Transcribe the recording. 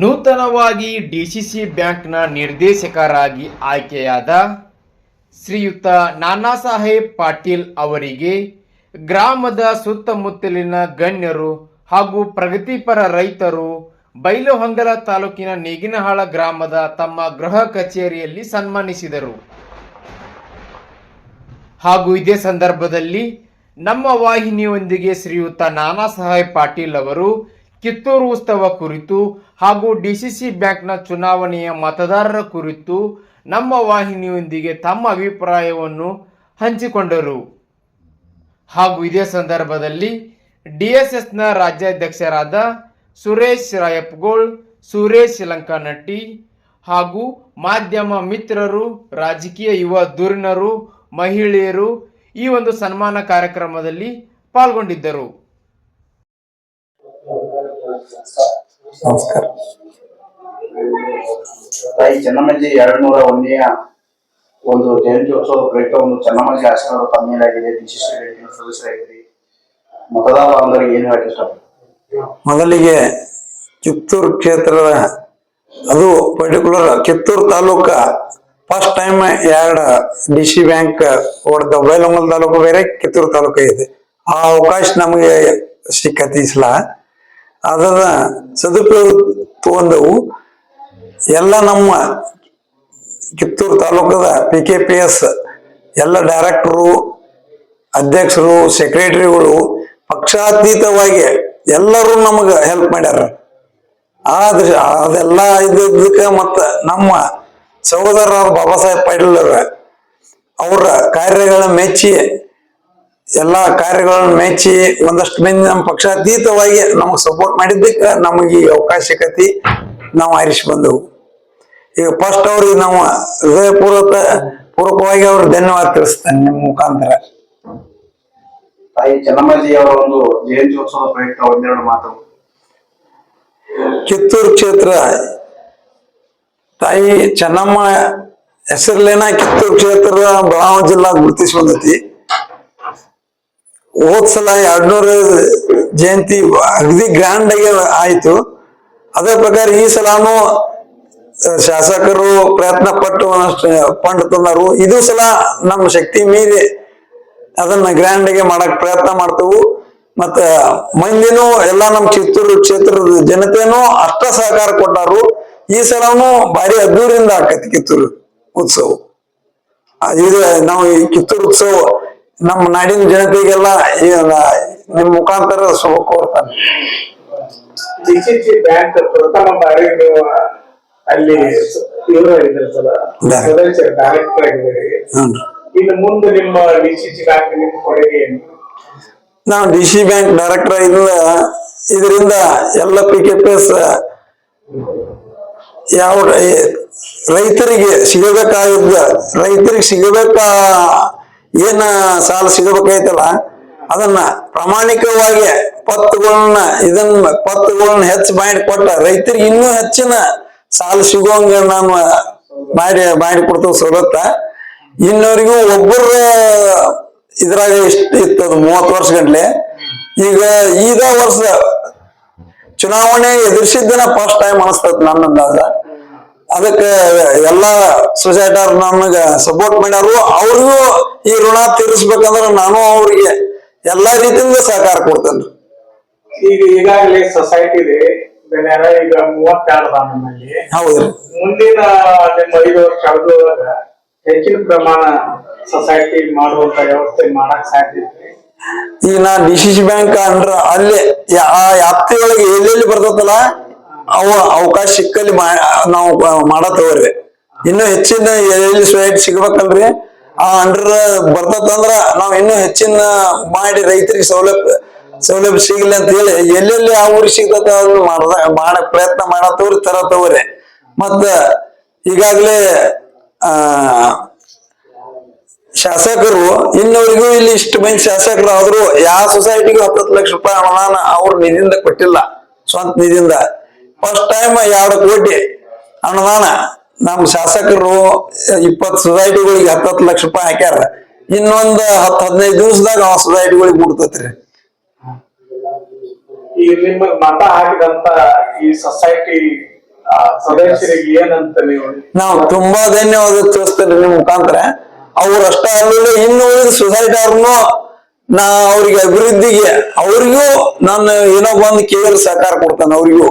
ನೂತನವಾಗಿ ಡಿಸಿಸಿ ಬ್ಯಾಂಕ್ನ ನಿರ್ದೇಶಕರಾಗಿ ಆಯ್ಕೆಯಾದ ಶ್ರೀಯುತ ನಾನಾ ಸಾಹೇಬ್ ಪಾಟೀಲ್ ಅವರಿಗೆ ಗ್ರಾಮದ ಸುತ್ತಮುತ್ತಲಿನ ಗಣ್ಯರು ಹಾಗೂ ಪ್ರಗತಿಪರ ರೈತರು ಬೈಲಹೊಂಗಲ ತಾಲೂಕಿನ ನೇಗಿನಹಾಳ ಗ್ರಾಮದ ತಮ್ಮ ಗೃಹ ಕಚೇರಿಯಲ್ಲಿ ಸನ್ಮಾನಿಸಿದರು. ಹಾಗೂ ಇದೇ ಸಂದರ್ಭದಲ್ಲಿ ನಮ್ಮ ವಾಹಿನಿಯೊಂದಿಗೆ ಶ್ರೀಯುತ ನಾನಾ ಸಾಹೇಬ್ ಪಾಟೀಲ್ ಅವರು ಕಿತ್ತೂರು ಉತ್ಸವ ಕುರಿತು ಹಾಗೂ ಡಿಸಿಸಿ ಬ್ಯಾಂಕ್ನ ಚುನಾವಣೆಯ ಮತದಾರರ ಕುರಿತು ನಮ್ಮ ವಾಹಿನಿಯೊಂದಿಗೆ ತಮ್ಮ ಅಭಿಪ್ರಾಯವನ್ನು ಹಂಚಿಕೊಂಡರು. ಹಾಗೂ ಇದೇ ಸಂದರ್ಭದಲ್ಲಿ ಡಿಎಸ್ಎಸ್ನ ರಾಜ್ಯಾಧ್ಯಕ್ಷರಾದ ಸುರೇಶ್ ರಾಯಪ್ಗೋಳ್ ಸುರೇಶ್ ಲಂಕಾನಟ್ಟಿ ಹಾಗೂ ಮಾಧ್ಯಮ ಮಿತ್ರರು, ರಾಜಕೀಯ ಯುವ ಧುರೀಣರು, ಮಹಿಳೆಯರು ಈ ಒಂದು ಸನ್ಮಾನ ಕಾರ್ಯಕ್ರಮದಲ್ಲಿ ಪಾಲ್ಗೊಂಡಿದ್ದರು. ನಮಸ್ಕಾರ. ತಾಯಿ ಚೆನ್ನಮ್ಮಜ್ಜಿ ಎರಡ್ ನೂರ ಒಂದನೆಯ ಒಂದು ಜಯಂತ್ಯೋತ್ಸವ ಪ್ರಯುಕ್ತ ಒಂದು ಚೆನ್ನಮ್ಮಜ್ಜಿ ಆಶೀರ್ವಾದ ತಮ್ಮ ಮೇಲಾಗಿದೆ ವಿಶಿಷ್ಟ ಸದಸ್ಯರಾಗಿದ್ರಿ. ಮತದಾರ ಬಾಂಧವರಿಗೆ ಏನ್ ಹೇಳಕ್ ಇಷ್ಟಪಡ್ತೀನಿ ಮೊದಲಿಗೆ ಕಿತ್ತೂರು ಕ್ಷೇತ್ರದ ಅದು particular Kittur taluka first time ಎರಡು ಡಿ ಸಿ ಬ್ಯಾಂಕ್ ಹೊಡೆದ ಬೈಲಹೊಂಗಲ ತಾಲೂಕು ಬೇರೆ ಕಿತ್ತೂರು ತಾಲೂಕು ಇದೆ. ಆ ಅವಕಾಶ ನಮಗೆ ಸಿಕ್ಕ ಈ ಸಲ ಅದರ ಸದುಪಯೋಗ ತಗೊಂಡವು. ಎಲ್ಲ ನಮ್ಮ ಕಿತ್ತೂರು ತಾಲೂಕದ ಪಿ ಕೆ ಪಿ ಎಸ್ ಎಲ್ಲ ಡೈರೆಕ್ಟರು ಅಧ್ಯಕ್ಷರು ಸೆಕ್ರೆಟರಿಗಳು ಪಕ್ಷಾತೀತವಾಗಿ ಎಲ್ಲರೂ ನಮಗೆ ಹೆಲ್ಪ್ ಮಾಡ್ಯಾರ. ಆದ್ರೆ ಅದೆಲ್ಲ ಇದ್ದಕ್ಕೆ ಮತ್ತು ನಮ್ಮ ಸಹೋದರ ಬಾಬಾ ಸಾಹೇಬ್ ಪಾಟೀಲ್ ಅವ್ರ ಕಾರ್ಯಗಳ ಮೆಚ್ಚಿ ಎಲ್ಲಾ ಕಾರ್ಯಗಳನ್ನು ಮೆಚ್ಚಿ ಒಂದಷ್ಟು ಮಂದಿ ನಮ್ಮ ಪಕ್ಷಾತೀತವಾಗಿ ನಮಗೆ ಸಪೋರ್ಟ್ ಮಾಡಿದ್ದಕ್ಕ ನಮಗೆ ಈ ಅವಕಾಶ ಸಿಕ್ಕತಿ. ನಾವು ಆರಿಸಿ ಬಂದೆವು. ಈಗ ಫಸ್ಟ್ ಅವ್ರಿಗೆ ನಾವು ಹೃದಯಪೂರ್ವಕ ಪೂರ್ವಕವಾಗಿ ಅವ್ರಿಗೆ ಧನ್ಯವಾದ ತಿಳಿಸ್ತೇನೆ ನಿಮ್ಮ ಮುಖಾಂತರ. ಒಂದು ಜಯಂತ್ಯೋತ್ಸವ ಪ್ರಯುಕ್ತ ಒಂದೆರಡು ಮಾತು. ಕಿತ್ತೂರು ಕ್ಷೇತ್ರ ತಾಯಿ ಚೆನ್ನಮ್ಮ ಹೆಸರ್ಲೇನ ಕಿತ್ತೂರು ಕ್ಷೇತ್ರ ಬೆಳಗಾವಿ ಜಿಲ್ಲಾ ಗುರುತಿಸಿ ಬಂದೈತಿ. ಹೋದ್ ಸಲ ಎರಡ್ನೂರ ಜಯಂತಿ ಅಗದಿ ಗ್ರ್ಯಾಂಡ್ ಆಗಿ ಆಯ್ತು. ಅದೇ ಪ್ರಕಾರ ಈ ಸಲಾನು ಶಾಸಕರು ಪ್ರಯತ್ನ ಪಟ್ಟು ಫಂಡ್ ತಂದರು. ಇದು ಸಲ ನಮ್ಮ ಶಕ್ತಿ ಮೀರಿ ಅದನ್ನ ಗ್ರ್ಯಾಂಡ್ ಆಗಿ ಮಾಡಕ್ ಪ್ರಯತ್ನ ಮಾಡ್ತೇವೆ. ಮತ್ತ ಮಂದಿನೂ ಎಲ್ಲಾ ನಮ್ಮ ಚಿತ್ತೂರು ಕ್ಷೇತ್ರದ ಜನತೆನೂ ಅಷ್ಟ ಸಹಕಾರ ಕೊಟ್ಟಾರು. ಈ ಸಲನು ಭಾರಿ ಅದ್ದೂರಿಂದ ಆಕತಿ ಕಿತ್ತೂರು ಉತ್ಸವ. ಇದು ನಾವು ಈ ಕಿತ್ತೂರು ಉತ್ಸವ ನಮ್ಮ ನಾಡಿನ ಜನತೆಗೆಲ್ಲ ನಿಮ್ಮ ಮುಖಾಂತರ ಶುಭ ಕೋರ್ತಾನೆ. ಅಲ್ಲಿ ಇನ್ನು ಮುಂದೆ ನಿಮ್ಮ ಕೊಡುಗೆ ನಾವು ಡಿ ಸಿ ಬ್ಯಾಂಕ್ ಡೈರೆಕ್ಟರ್ ಇಲ್ಲ ಇದರಿಂದ ಎಲ್ಲ ಪಿ ಕೆ ಪಿ ಎಸ್ ಯಾವ ರೈತರಿಗೆ ಸಿಗಬೇಕಾಗಿದ್ದ ರೈತರಿಗೆ ಸಿಗಬೇಕ ಏನ ಸಾಲ ಸಿಗಬೇಕಾಯ್ತಲ್ಲ, ಅದನ್ನ ಪ್ರಾಮಾಣಿಕವಾಗಿ ಪತ್ತುಗಳನ್ನ ಇದನ್ನ ಪತ್ತುಗಳನ್ನ ಹೆಚ್ಚು ಮಾಡಿ ಕೊಟ್ಟ ರೈತರಿಗೆ ಇನ್ನೂ ಹೆಚ್ಚಿನ ಸಾಲ ಸಿಗುವಂಗ ನಾನು ಮಾಡಿ ಮಾಡಿ ಕೊಡ್ತೇವೆ ಸವಲತ್ತ ಇನ್ನವರಿಗೂ ಒಬ್ಬರ ಇದ್ರಾಗ ಇಷ್ಟ ಇತ್ತದು ಮೂವತ್ತು ವರ್ಷ ಗಂಟ್ಲೆ. ಈಗ ಈಗ ವರ್ಷ ಚುನಾವಣೆ ಎದುರಿಸಿದ್ದನ ಫಸ್ಟ್ ಟೈಮ್ ಅನಿಸ್ತದ ನನ್ನ ಅಂದಾಜ ಅದಕ್ಕೆ ಎಲ್ಲಾ ಸೊಸೈಟರ್ ನಮಗ ಸಪೋರ್ಟ್ ಮಾಡ್ಯಾರು. ಅವ್ರಿಗೂ ಈ ಋಣ ತೀರಿಸ್ಬೇಕಂದ್ರ ನಾನು ಅವ್ರಿಗೆ ಎಲ್ಲಾ ರೀತಿಯಿಂದ ಸಹಕಾರ ಕೊಡ್ತೇನೆ. ಈಗ ಈಗಾಗಲೇ ಸೊಸೈಟಿ ಇದೆ. ಬೆನ್ಯಾರ ಈಗ ಮೂವತ್ತೆರಡು ನಮ್ಮಲ್ಲಿ. ಹೌದ್ರಿ. ಮುಂದಿನ ನಿಮ್ಮ ಐದು ವರ್ಷ ಅವಧಿಯೊಳಗ ಹೆಚ್ಚಿನ ಪ್ರಮಾಣ ಸೊಸೈಟಿ ಮಾಡುವಂತ ವ್ಯವಸ್ಥೆ ಮಾಡಕ್ ಸಾಧ್ಯ ಐತ್ರಿ? ಈಗ ನಾ ಡಿ ಸಿ ಸಿ ಬ್ಯಾಂಕ್ ಅಂದ್ರ ಅಲ್ಲಿ ಯಾ- ಆ ವ್ಯಾಪ್ತಿಯೊಳಗೆ ಎಲ್ಲೆಲ್ಲಿ ಬರ್ತದಲ್ಲ ಅವ ಅವಕಾಶ ಸಿಕ್ಕಲ್ಲಿ ನಾವು ಮಾಡತ್ತವ್ರಿ. ಇನ್ನು ಹೆಚ್ಚಿನ ಎಲ್ಲಿ ಸೊಸೈಟಿ ಸಿಗ್ಬೇಕಲ್ರಿ? ಆ ಅಂಡರ್ ಬರ್ತದಂದ್ರ ನಾವ್ ಇನ್ನೂ ಹೆಚ್ಚಿನ ಮಾಡಿ ರೈತರಿಗೆ ಸೌಲಭ್ಯ ಸೌಲಭ್ಯ ಸಿಗಲಿ ಅಂತ ಹೇಳಿ ಎಲ್ಲೆಲ್ಲಿ ಆ ಊರಿಗೆ ಸಿಗ್ತದ ಅದನ್ನ ಪ್ರಯತ್ನ ಮಾಡ, ಪ್ರಯತ್ನ ಮಾಡತ್ತವ್ರಿ, ತರತ್ತವ್ರಿ. ಮತ್ತ ಈಗಾಗಲೇ, ಆ, ಶಾಸಕರು ಇನ್ನವರಿಗೂ ಇಲ್ಲಿ ಇಷ್ಟು ಮಂದಿ ಶಾಸಕರು ಆದ್ರೂ ಯಾವ ಸೊಸೈಟಿಗೂ ಹತ್ತತ್ತು ಲಕ್ಷ ರೂಪಾಯಿ ಅನುದಾನ ಅವ್ರ ನಿಧಿಯಿಂದ ಕೊಟ್ಟಿಲ್ಲ. ಸ್ವಂತ ನಿಧಿಯಿಂದ. ಫಸ್ಟ್ ಟೈಮ್ ಎರಡು ಕೋಟಿ ಅನುದಾನ. ನಮ್ ಶಾಸಕರು ಇಪ್ಪತ್ತು ಸೊಸೈಟಿಗಳಿಗೆ ಹತ್ತತ್ತು ಲಕ್ಷ ರೂಪಾಯಿ ಹಾಕ್ಯಾರ. ಇನ್ನೊಂದ್ ಹತ್ತು ಹದಿನೈದು ದಿವಸದಾಗ ಆ ಸೊಸೈಟಿಗಳಿಗೆ ಮುಡ್ತತ್ರಿ ಈ ನಿಮ್ಮ ಮತ ಹಾಕಿದಂತ ಈ ಸೊಸೈಟಿ ಸದಸ್ಯರಿಗೆ ಏನಂತ ನೀವು? ನಾವು ತುಂಬಾ ಧನ್ಯವಾದ ತಿಳಿಸ್ತೇನೆ ನಿಮ್ ಮುಖಾಂತರ. ಅವ್ರು ಅಷ್ಟ ಅಲ್ಲದೆ ಇನ್ನು ಉಳಿದ ಸೊಸೈಟಿ ಅವ್ರನ್ನು ನಾ ಅವ್ರಿಗೆ ಅಭಿವೃದ್ಧಿಗೆ ಅವ್ರಿಗೂ ನಾನು ಏನೋ ಬಂದು ಕೇಳಿ ಸಹಕಾರ ಕೊಡ್ತಾನೆ ಅವ್ರಿಗೂ.